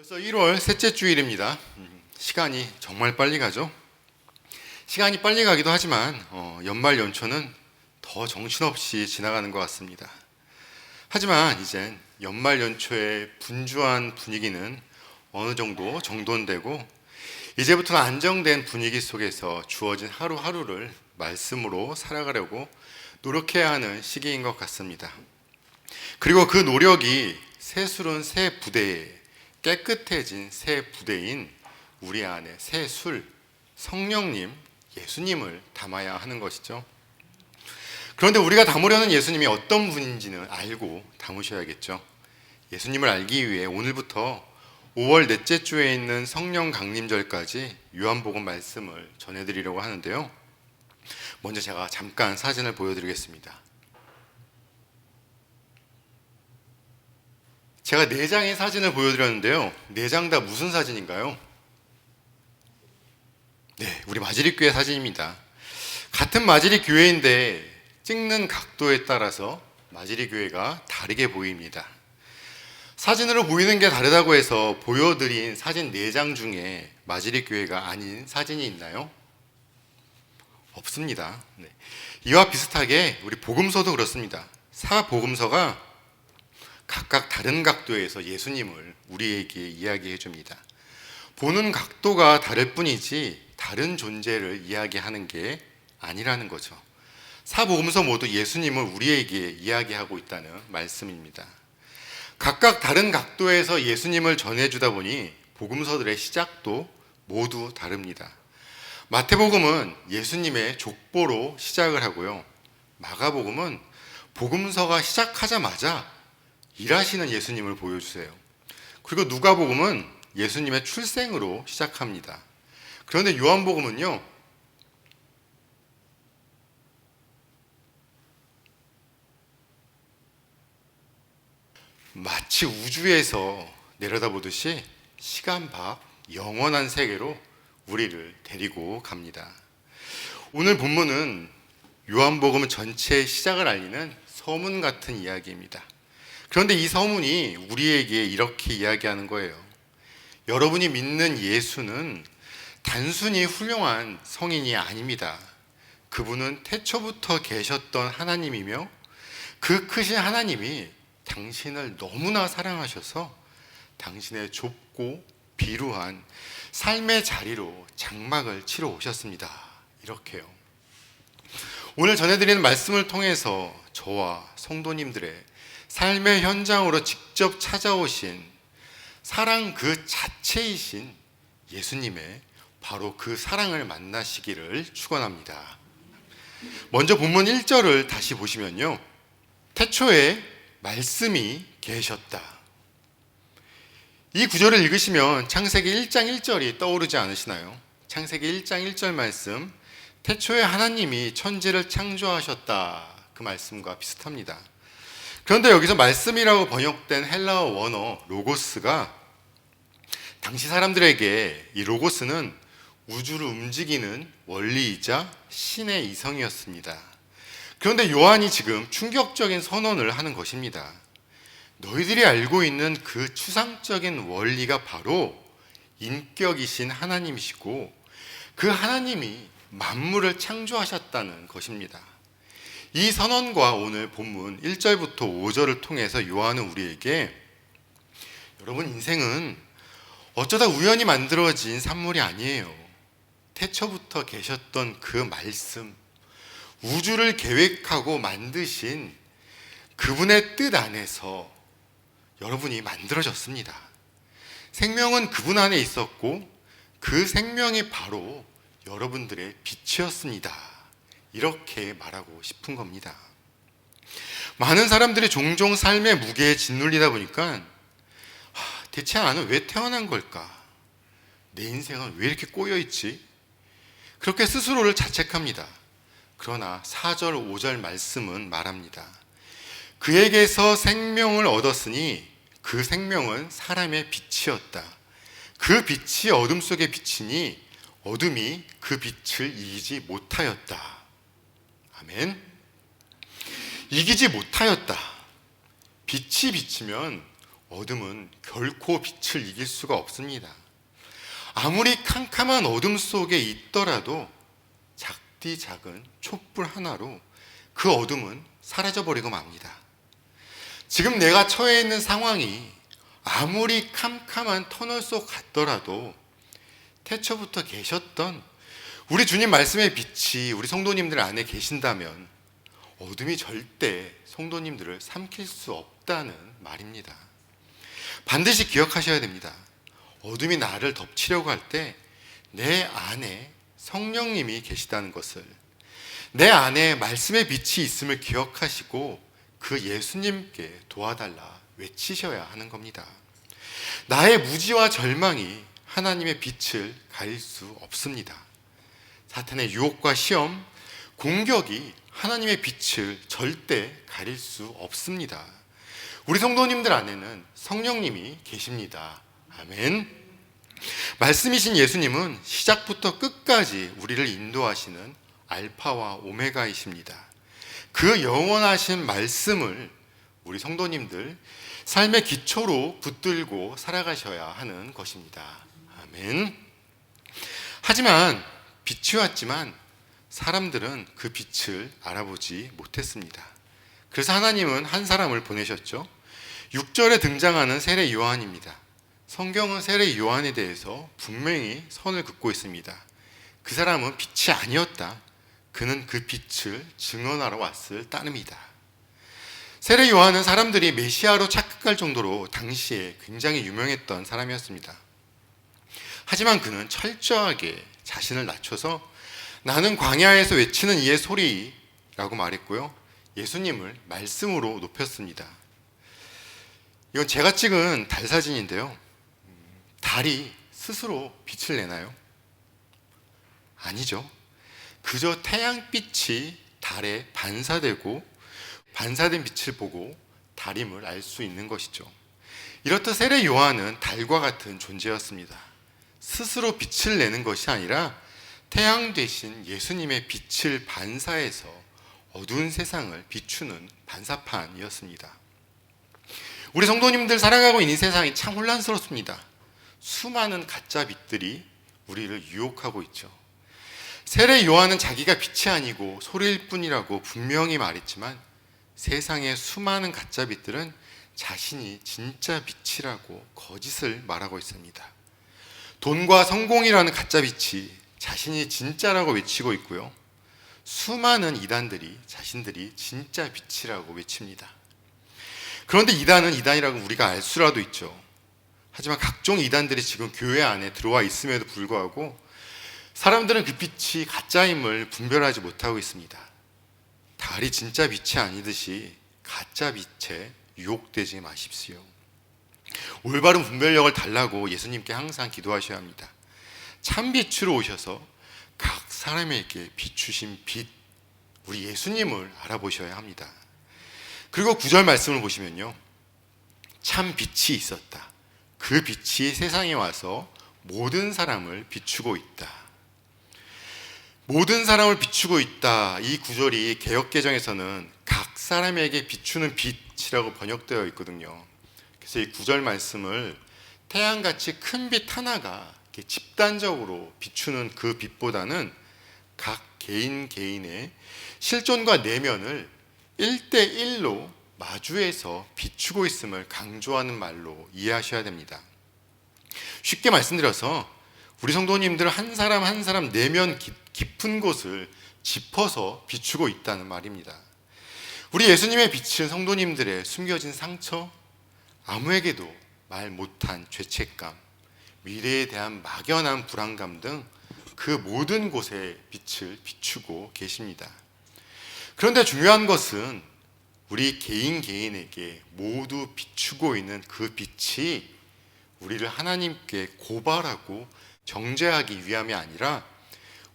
벌써 1월 셋째 주일입니다. 음, 시간이 정말 빨리 가죠. 시간이 빨리 가기도 하지만 어, 연말 연초는 더 정신없이 지나가는 것 같습니다. 하지만 이젠 연말 연초의 분주한 분위기는 어느 정도 정돈되고 이제부터는 안정된 분위기 속에서 주어진 하루하루를 말씀으로 살아가려고 노력해야 하는 시기인 것 같습니다. 그리고 그 노력이 새술은 새 부대에 깨끗해진 새 부대인 우리 안에 새 술, 성령님, 예수님을 담아야 하는 것이죠. 그런데 우리가 담으려는 예수님이 어떤 분인지는 알고 담으셔야겠죠. 예수님을 알기 위해 오늘부터 5월 넷째 주에 있는 성령 강림절까지 요한복음 말씀을 전해드리려고 하는데요. 먼저 제가 잠깐 사진을 보여드리겠습니다. 제가 네 장의 사진을 보여드렸는데요. 네 장 다 무슨 사진인가요? 네, 우리 마지리 교회 사진입니다. 같은 마지리 교회인데 찍는 각도에 따라서 마지리 교회가 다르게 보입니다. 사진으로 보이는 게 다르다고 해서 보여드린 사진 네장 중에 마지리 교회가 아닌 사진이 있나요? 없습니다. 네. 이와 비슷하게 우리 복음서도 그렇습니다. 사복음서가 각각 다른 각도에서 예수님을 우리에게 이야기해 줍니다. 보는 각도가 다를 뿐이지 다른 존재를 이야기하는 게 아니라는 거죠. 사복음서 모두 예수님을 우리에게 이야기하고 있다는 말씀입니다. 각각 다른 각도에서 예수님을 전해주다 보니 복음서들의 시작도 모두 다릅니다. 마태복음은 예수님의 족보로 시작을 하고요. 마가복음은 복음서가 시작하자마자 일하시는 예수님을 보여주세요. 그리고 누가복음은 예수님의 출생으로 시작합니다. 그런데 요한복음은요. 마치 우주에서 내려다보듯이 시간 밖 영원한 세계로 우리를 데리고 갑니다. 오늘 본문은 요한복음 전체의 시작을 알리는 서문 같은 이야기입니다. 그런데 이 서문이 우리에게 이렇게 이야기하는 거예요. 여러분이 믿는 예수는 단순히 훌륭한 성인이 아닙니다. 그분은 태초부터 계셨던 하나님이며 그 크신 하나님이 당신을 너무나 사랑하셔서 당신의 좁고 비루한 삶의 자리로 장막을 치러 오셨습니다. 이렇게요. 오늘 전해드리는 말씀을 통해서 저와 성도님들의 삶의 현장으로 직접 찾아오신 사랑 그 자체이신 예수님의 바로 그 사랑을 만나시기를 축원합니다. 먼저 본문 1절을 다시 보시면요. 태초에 말씀이 계셨다. 이 구절을 읽으시면 창세기 1장 1절이 떠오르지 않으시나요? 창세기 1장 1절 말씀 태초에 하나님이 천지를 창조하셨다. 그 말씀과 비슷합니다. 그런데 여기서 말씀이라고 번역된 헬라어 원어 로고스가 당시 사람들에게 이 로고스는 우주를 움직이는 원리이자 신의 이성이었습니다. 그런데 요한이 지금 충격적인 선언을 하는 것입니다. 너희들이 알고 있는 그 추상적인 원리가 바로 인격이신 하나님이시고 그 하나님이 만물을 창조하셨다는 것입니다. 이 선언과 오늘 본문 1절부터 5절을 통해서 요한은 우리에게 여러분 인생은 어쩌다 우연히 만들어진 산물이 아니에요. 태초부터 계셨던 그 말씀, 우주를 계획하고 만드신 그분의 뜻 안에서 여러분이 만들어졌습니다. 생명은 그분 안에 있었고 그 생명이 바로 여러분들의 빛이었습니다. 이렇게 말하고 싶은 겁니다. 많은 사람들이 종종 삶의 무게에 짓눌리다 보니까 하, 대체 나는 왜 태어난 걸까? 내 인생은 왜 이렇게 꼬여 있지? 그렇게 스스로를 자책합니다. 그러나 4절, 5절 말씀은 말합니다. 그에게서 생명을 얻었으니 그 생명은 사람의 빛이었다. 그 빛이 어둠 속에 비치니 어둠이 그 빛을 이기지 못하였다. 아멘. 이기지 못하였다. 빛이 비치면 어둠은 결코 빛을 이길 수가 없습니다. 아무리 캄캄한 어둠 속에 있더라도 작디 작은 촛불 하나로 그 어둠은 사라져버리고 맙니다. 지금 내가 처해 있는 상황이 아무리 캄캄한 터널 속 같더라도 태초부터 계셨던 우리 주님 말씀의 빛이 우리 성도님들 안에 계신다면 어둠이 절대 성도님들을 삼킬 수 없다는 말입니다. 반드시 기억하셔야 됩니다. 어둠이 나를 덮치려고 할 때 내 안에 성령님이 계시다는 것을 내 안에 말씀의 빛이 있음을 기억하시고 그 예수님께 도와달라 외치셔야 하는 겁니다. 나의 무지와 절망이 하나님의 빛을 가릴 수 없습니다. 사탄의 유혹과 시험, 공격이 하나님의 빛을 절대 가릴 수 없습니다. 우리 성도님들 안에는 성령님이 계십니다. 아멘. 말씀이신 예수님은 시작부터 끝까지 우리를 인도하시는 알파와 오메가이십니다. 그 영원하신 말씀을 우리 성도님들 삶의 기초로 붙들고 살아가셔야 하는 것입니다. 아멘. 하지만 빛이 왔지만 사람들은 그 빛을 알아보지 못했습니다. 그래서 하나님은 한 사람을 보내셨죠. 6절에 등장하는 세례 요한입니다. 성경은 세례 요한에 대해서 분명히 선을 긋고 있습니다. 그 사람은 빛이 아니었다. 그는 그 빛을 증언하러 왔을 따름이다. 세례 요한은 사람들이 메시아로 착각할 정도로 당시에 굉장히 유명했던 사람이었습니다. 하지만 그는 철저하게 자신을 낮춰서 나는 광야에서 외치는 이의 소리라고 말했고요. 예수님을 말씀으로 높였습니다. 이건 제가 찍은 달 사진인데요. 달이 스스로 빛을 내나요? 아니죠. 그저 태양빛이 달에 반사되고 반사된 빛을 보고 달임을 알 수 있는 것이죠. 이렇듯 세례 요한은 달과 같은 존재였습니다. 스스로 빛을 내는 것이 아니라 태양 대신 예수님의 빛을 반사해서 어두운 세상을 비추는 반사판이었습니다. 우리 성도님들 살아가고 있는 세상이 참 혼란스럽습니다. 수많은 가짜 빛들이 우리를 유혹하고 있죠. 세례 요한은 자기가 빛이 아니고 소리일 뿐이라고 분명히 말했지만 세상의 수많은 가짜 빛들은 자신이 진짜 빛이라고 거짓을 말하고 있습니다. 돈과 성공이라는 가짜 빛이 자신이 진짜라고 외치고 있고요. 수많은 이단들이 자신들이 진짜 빛이라고 외칩니다. 그런데 이단은 이단이라고 우리가 알 수라도 있죠. 하지만 각종 이단들이 지금 교회 안에 들어와 있음에도 불구하고 사람들은 그 빛이 가짜임을 분별하지 못하고 있습니다. 달이 진짜 빛이 아니듯이 가짜 빛에 유혹되지 마십시오. 올바른 분별력을 달라고 예수님께 항상 기도하셔야 합니다. 참 빛으로 오셔서 각 사람에게 비추신 빛, 우리 예수님을 알아보셔야 합니다. 그리고 구절 말씀을 보시면요. 참 빛이 있었다. 그 빛이 세상에 와서 모든 사람을 비추고 있다. 모든 사람을 비추고 있다. 이 구절이 개혁개정에서는 각 사람에게 비추는 빛이라고 번역되어 있거든요. 그래서 이 구절 말씀을 태양같이 큰 빛 하나가 집단적으로 비추는 그 빛보다는 각 개인 개인의 실존과 내면을 1대1로 마주해서 비추고 있음을 강조하는 말로 이해하셔야 됩니다. 쉽게 말씀드려서 우리 성도님들 한 사람 한 사람 내면 깊은 곳을 짚어서 비추고 있다는 말입니다. 우리 예수님의 빛은 성도님들의 숨겨진 상처, 아무에게도 말 못한 죄책감, 미래에 대한 막연한 불안감 등 그 모든 곳에 빛을 비추고 계십니다. 그런데 중요한 것은 우리 개인 개인에게 모두 비추고 있는 그 빛이 우리를 하나님께 고발하고 정죄하기 위함이 아니라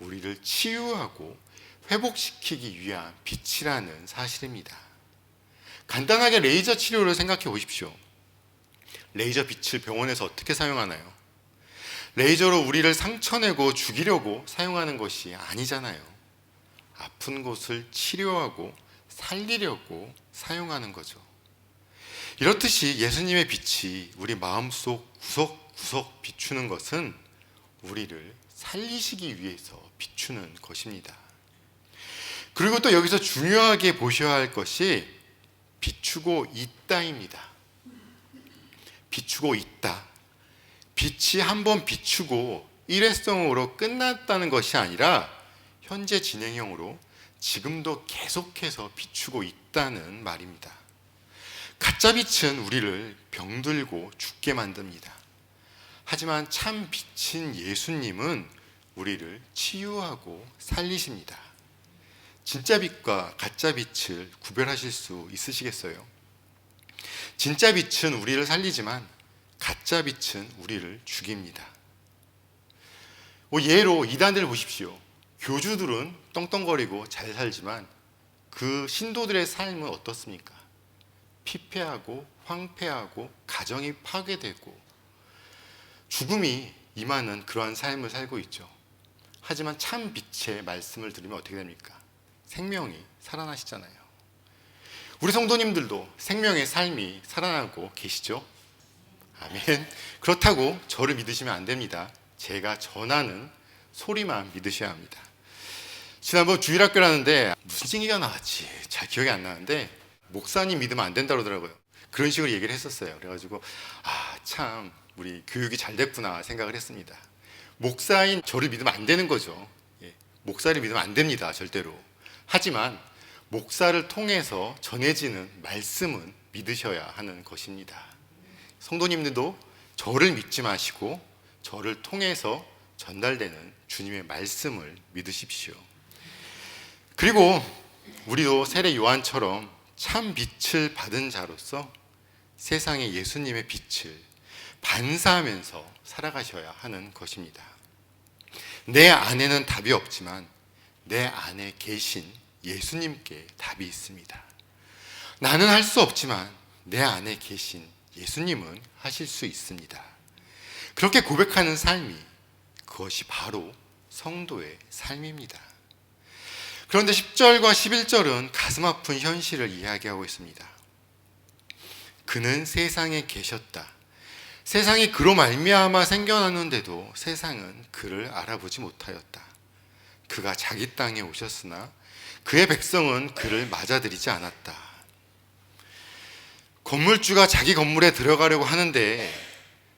우리를 치유하고 회복시키기 위한 빛이라는 사실입니다. 간단하게 레이저 치료를 생각해 보십시오. 레이저 빛을 병원에서 어떻게 사용하나요? 레이저로 우리를 상처내고 죽이려고 사용하는 것이 아니잖아요. 아픈 곳을 치료하고 살리려고 사용하는 거죠. 이렇듯이 예수님의 빛이 우리 마음속 구석구석 비추는 것은 우리를 살리시기 위해서 비추는 것입니다. 그리고 또 여기서 중요하게 보셔야 할 것이 비추고 있다입니다. 비추고 있다. 빛이 한번 비추고 일회성으로 끝났다는 것이 아니라 현재 진행형으로 지금도 계속해서 비추고 있다는 말입니다. 가짜 빛은 우리를 병들고 죽게 만듭니다. 하지만 참 빛인 예수님은 우리를 치유하고 살리십니다. 진짜 빛과 가짜 빛을 구별하실 수 있으시겠어요? 진짜 빛은 우리를 살리지만 가짜 빛은 우리를 죽입니다. 뭐 예로 이단들 보십시오. 교주들은 떵떵거리고 잘 살지만 그 신도들의 삶은 어떻습니까? 피폐하고 황폐하고 가정이 파괴되고 죽음이 임하는 그러한 삶을 살고 있죠. 하지만 참 빛의 말씀을 들으면 어떻게 됩니까? 생명이 살아나시잖아요. 우리 성도님들도 생명의 삶이 살아나고 계시죠? 아멘. 그렇다고 저를 믿으시면 안 됩니다. 제가 전하는 소리만 믿으셔야 합니다. 지난번 주일학교라는데 무슨 징계가 나왔지 잘 기억이 안 나는데 목사님 믿으면 안 된다 그러더라고요. 그런 식으로 얘기를 했었어요. 그래가지고 아 참 우리 교육이 잘 됐구나 생각을 했습니다. 목사인 저를 믿으면 안 되는 거죠. 예, 목사를 믿으면 안 됩니다. 절대로. 하지만 목사를 통해서 전해지는 말씀은 믿으셔야 하는 것입니다. 성도님들도 저를 믿지 마시고 저를 통해서 전달되는 주님의 말씀을 믿으십시오. 그리고 우리도 세례 요한처럼 참 빛을 받은 자로서 세상에 예수님의 빛을 반사하면서 살아가셔야 하는 것입니다. 내 안에는 답이 없지만 내 안에 계신 예수님께 답이 있습니다. 나는 할 수 없지만 내 안에 계신 예수님은 하실 수 있습니다. 그렇게 고백하는 삶이 그것이 바로 성도의 삶입니다. 그런데 10절과 11절은 가슴 아픈 현실을 이야기하고 있습니다. 그는 세상에 계셨다. 세상이 그로 말미암아 생겨났는데도 세상은 그를 알아보지 못하였다. 그가 자기 땅에 오셨으나 그의 백성은 그를 맞아들이지 않았다. 건물주가 자기 건물에 들어가려고 하는데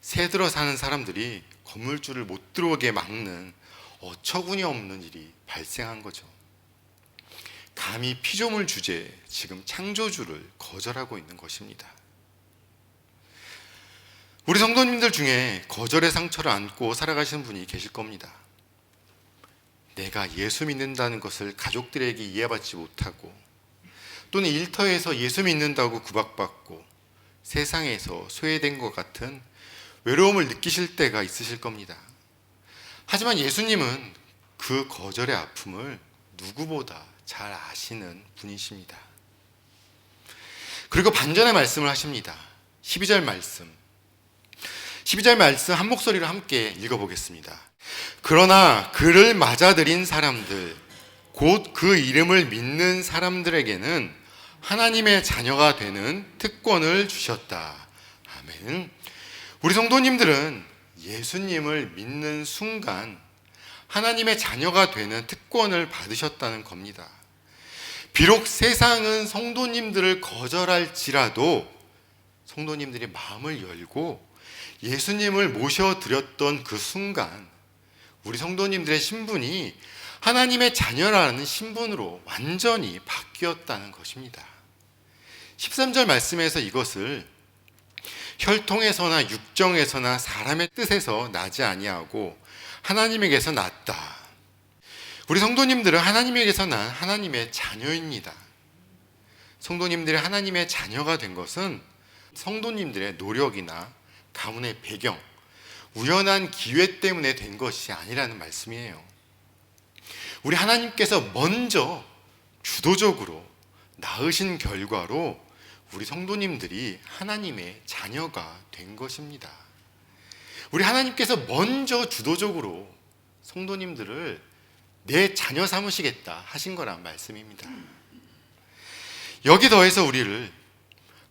새들어 사는 사람들이 건물주를 못 들어오게 막는 어처구니 없는 일이 발생한 거죠. 감히 피조물 주제에 지금 창조주를 거절하고 있는 것입니다. 우리 성도님들 중에 거절의 상처를 안고 살아가시는 분이 계실 겁니다. 내가 예수 믿는다는 것을 가족들에게 이해받지 못하고 또는 일터에서 예수 믿는다고 구박받고 세상에서 소외된 것 같은 외로움을 느끼실 때가 있으실 겁니다. 하지만 예수님은 그 거절의 아픔을 누구보다 잘 아시는 분이십니다. 그리고 반전의 말씀을 하십니다. 12절 말씀. 12절 말씀 한 목소리로 함께 읽어보겠습니다. 그러나 그를 맞아들인 사람들, 곧 그 이름을 믿는 사람들에게는 하나님의 자녀가 되는 특권을 주셨다. 아멘. 우리 성도님들은 예수님을 믿는 순간 하나님의 자녀가 되는 특권을 받으셨다는 겁니다. 비록 세상은 성도님들을 거절할지라도 성도님들이 마음을 열고 예수님을 모셔드렸던 그 순간 우리 성도님들의 신분이 하나님의 자녀라는 신분으로 완전히 바뀌었다는 것입니다. 13절 말씀에서 이것을 혈통에서나 육정에서나 사람의 뜻에서 나지 아니하고 하나님에게서 났다. 우리 성도님들은 하나님에게서 난 하나님의 자녀입니다. 성도님들이 하나님의 자녀가 된 것은 성도님들의 노력이나 가문의 배경, 우연한 기회 때문에 된 것이 아니라는 말씀이에요. 우리 하나님께서 먼저 주도적으로 낳으신 결과로 우리 성도님들이 하나님의 자녀가 된 것입니다. 우리 하나님께서 먼저 주도적으로 성도님들을 내 자녀 삼으시겠다 하신 거란 말씀입니다. 여기 더해서 우리를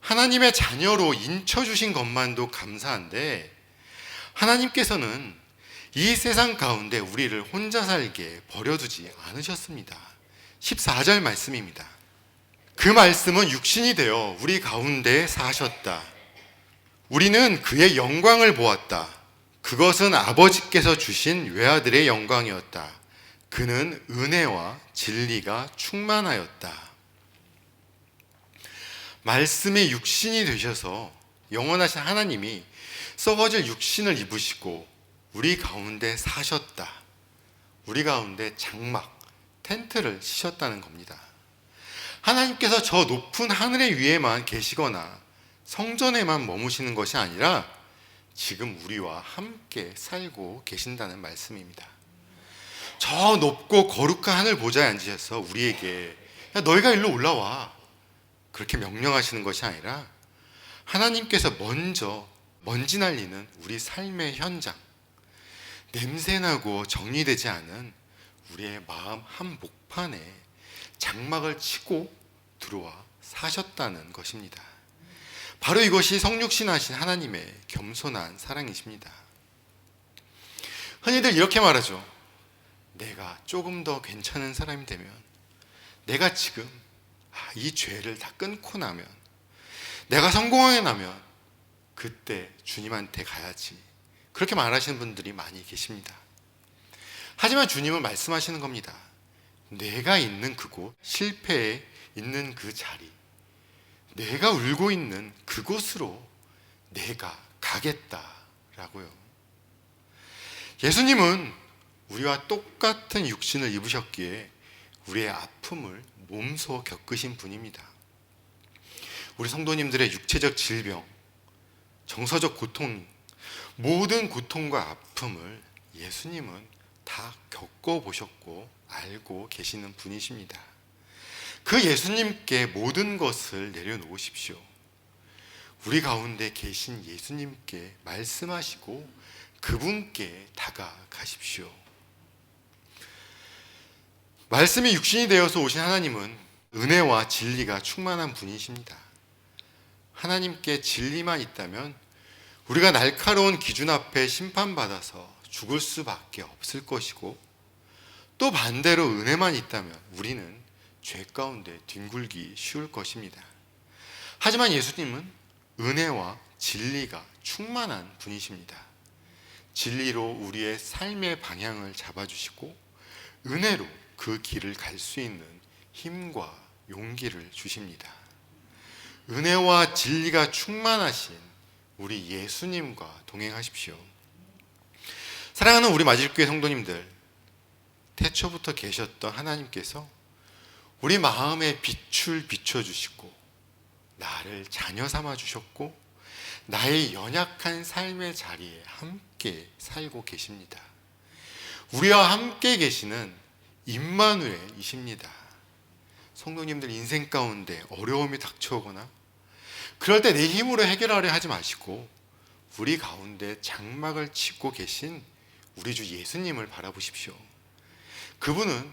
하나님의 자녀로 인쳐주신 것만도 감사한데 하나님께서는 이 세상 가운데 우리를 혼자 살게 버려두지 않으셨습니다. 14절 말씀입니다. 그 말씀은 육신이 되어 우리 가운데 사셨다. 우리는 그의 영광을 보았다. 그것은 아버지께서 주신 외아들의 영광이었다. 그는 은혜와 진리가 충만하였다. 말씀의 육신이 되셔서 영원하신 하나님이 썩어질 육신을 입으시고 우리 가운데 사셨다. 우리 가운데 장막, 텐트를 치셨다는 겁니다. 하나님께서 저 높은 하늘의 위에만 계시거나 성전에만 머무시는 것이 아니라 지금 우리와 함께 살고 계신다는 말씀입니다. 저 높고 거룩한 하늘 보좌에 앉으셔서 우리에게 야, 너희가 일로 올라와. 그렇게 명령하시는 것이 아니라 하나님께서 먼저 먼지 날리는 우리 삶의 현장, 냄새나고 정리되지 않은 우리의 마음 한 목판에 장막을 치고 들어와 사셨다는 것입니다. 바로 이것이 성육신하신 하나님의 겸손한 사랑이십니다. 흔히들 이렇게 말하죠. 내가 조금 더 괜찮은 사람이 되면, 내가 지금 아, 이 죄를 다 끊고 나면, 내가 성공하게 나면, 그때 주님한테 가야지. 그렇게 말하시는 분들이 많이 계십니다. 하지만 주님은 말씀하시는 겁니다. 내가 있는 그곳, 실패에 있는 그 자리, 내가 울고 있는 그곳으로 내가 가겠다라고요. 예수님은 우리와 똑같은 육신을 입으셨기에 우리의 아픔을 몸소 겪으신 분입니다. 우리 성도님들의 육체적 질병, 정서적 고통, 모든 고통과 아픔을 예수님은 다 겪어보셨고 알고 계시는 분이십니다. 그 예수님께 모든 것을 내려놓으십시오. 우리 가운데 계신 예수님께 말씀하시고 그분께 다가가십시오. 말씀이 육신이 되어서 오신 하나님은 은혜와 진리가 충만한 분이십니다. 하나님께 진리만 있다면 우리가 날카로운 기준 앞에 심판받아서 죽을 수밖에 없을 것이고 또 반대로 은혜만 있다면 우리는 죄 가운데 뒹굴기 쉬울 것입니다. 하지만 예수님은 은혜와 진리가 충만한 분이십니다. 진리로 우리의 삶의 방향을 잡아주시고 은혜로 그 길을 갈 수 있는 힘과 용기를 주십니다. 은혜와 진리가 충만하신 우리 예수님과 동행하십시오. 사랑하는 우리 마질교회 성도님들, 태초부터 계셨던 하나님께서 우리 마음에 빛을 비춰주시고 나를 자녀 삼아 주셨고 나의 연약한 삶의 자리에 함께 살고 계십니다. 우리와 함께 계시는 임마누엘이십니다. 성도님들 인생 가운데 어려움이 닥쳐오거나 그럴 때 내 힘으로 해결하려 하지 마시고 우리 가운데 장막을 치고 계신 우리 주 예수님을 바라보십시오. 그분은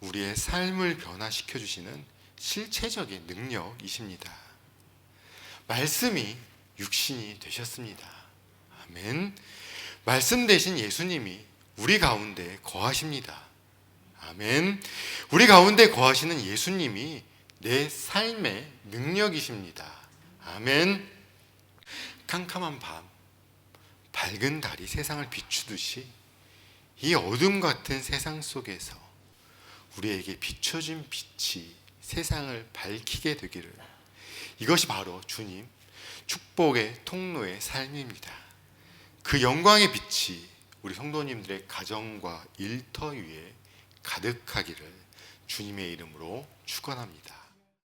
우리의 삶을 변화시켜 주시는 실체적인 능력이십니다. 말씀이 육신이 되셨습니다. 아멘. 말씀 대신 예수님이 우리 가운데 거하십니다. 아멘. 우리 가운데 거하시는 예수님이 내 삶의 능력이십니다. 아멘. 캄캄한 밤, 밝은 달이 세상을 비추듯이 이 어둠 같은 세상 속에서 우리에게 비춰진 빛이 세상을 밝히게 되기를 이것이 바로 주님 축복의 통로의 삶입니다. 그 영광의 빛이 우리 성도님들의 가정과 일터 위에 가득하기를 주님의 이름으로 축원합니다.